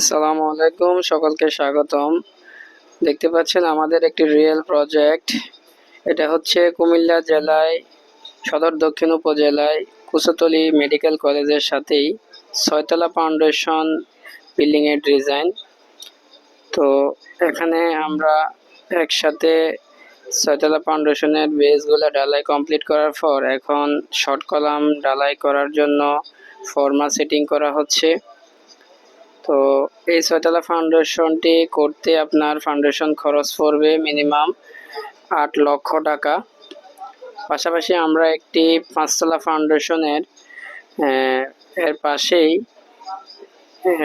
আসসালামু আলাইকুম, সকলকে স্বাগতম। দেখতে পাচ্ছেন আমাদের একটি রিয়েল প্রজেক্ট এটা হচ্ছে কুমিল্লা জেলায়, সদর দক্ষিণ উপজেলায় কুশতলী মেডিকেল কলেজের সাথেই ছয়তলা ফাউন্ডেশন বিল্ডিংয়ের ডিজাইন তো এখানে আমরা একসাথে ছয়তলা ফাউন্ডেশনের বেসগুলো ঢালাই কমপ্লিট করার পর এখন শর্ট কলাম ঢালাই করার জন্য ফর্মা সেটিং করা হচ্ছে। তো এই ছয়তলা ফাউন্ডেশনটি করতে আপনার ফাউন্ডেশন খরচ পড়বে মিনিমাম আট লক্ষ টাকা। পাশাপাশি আমরা একটি পাঁচতলা ফাউন্ডেশনের এর পাশেই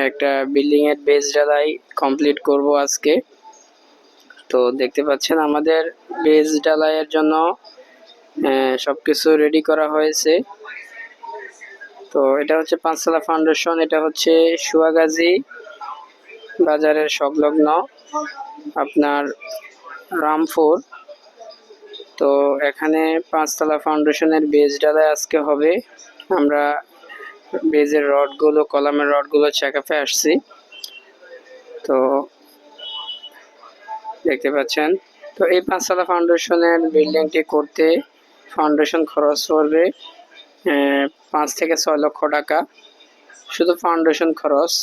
একটা বিল্ডিংয়ের বেস ঢালাই কমপ্লিট করব আজকে। তো দেখতে পাচ্ছেন আমাদের বেস ঢালাইয়ের জন্য সব কিছু রেডি করা হয়েছে। তো এটা হচ্ছে পাঁচতলা ফাউন্ডেশন এটা হচ্ছে সুয়াগাজী বাজারের সংলগ্ন আপনার রামপুর। তো এখানে পাঁচতলা ফাউন্ডেশনের বেজ ডালায় আজকে হবে। আমরা বেজের রডগুলো কলামের রডগুলো চেকআপে আসছি। তো দেখতে পাচ্ছেন। তো এই পাঁচতলা ফাউন্ডেশনের বিল্ডিংটি করতে ফাউন্ডেশন খরচ আহ, পাঁচ থেকে ছয় লক্ষ টাকা। শুধু ফাউন্ডেশন খরচ,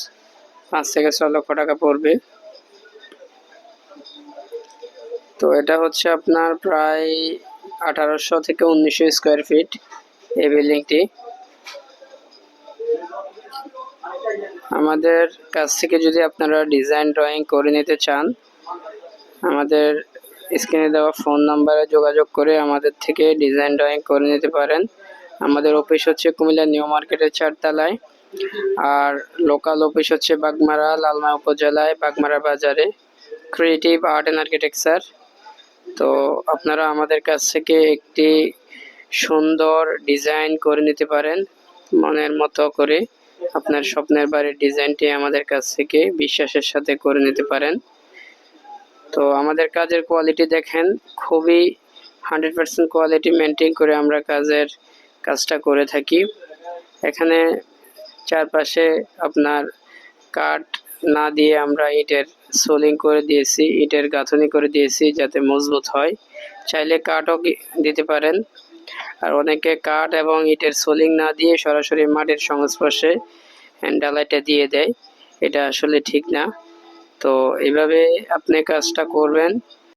পাঁচ থেকে ছয় লক্ষ টাকা পড়বে। তো এটা হচ্ছে আপনার প্রায় আঠারোশো থেকে উনিশশো স্কোয়ার ফিট এই বিল্ডিংটি আমাদের কাছ থেকে যদি আপনারা ডিজাইন ড্রয়িং করে নিতে চান, আমাদের স্ক্রিনে দেওয়া ফোন নাম্বারে যোগাযোগ করে আমাদের থেকে ডিজাইন ড্রয়িং করে নিতে পারেন। আমাদের অফিস হচ্ছে কুমিল্লা নিউ মার্কেটের চারতলায়। আর লোকাল অফিস হচ্ছে বাগমারা, লালমা উপজেলায়, বাগমারা বাজারে। ক্রিয়েটিভ আর্ট অ্যান্ড আর্কিটেকচার তো আপনারা আমাদের কাছ থেকে একটি সুন্দর ডিজাইন করে নিতে পারেন, মনের মতো করে। আপনার স্বপ্নের বাড়ির ডিজাইনটি আমাদের কাছ থেকে বিশ্বাসের সাথে করে নিতে পারেন। তো আমাদের কাজের কোয়ালিটি দেখেন, খুবই হান্ড্রেড পার্সেন্ট কোয়ালিটি মেনটেন করে আমরা কাজের কাজটা করে থাকি। এখানে চারপাশে আপনার কাঠ না দিয়ে আমরা ইটের সোলিং করে দিয়েছি, ইটের গাঁথনি করে দিয়েছি যাতে মজবুত হয়। চাইলে কাঠও দিতে পারেন। আর অনেকে কাঠ এবং ইটের সোলিং না দিয়ে সরাসরি মাটির সংস্পর্শে ডালাইটা দিয়ে দেয়। এটা আসলে ঠিক না। তো এইভাবে আপনি কাজটা করবেন।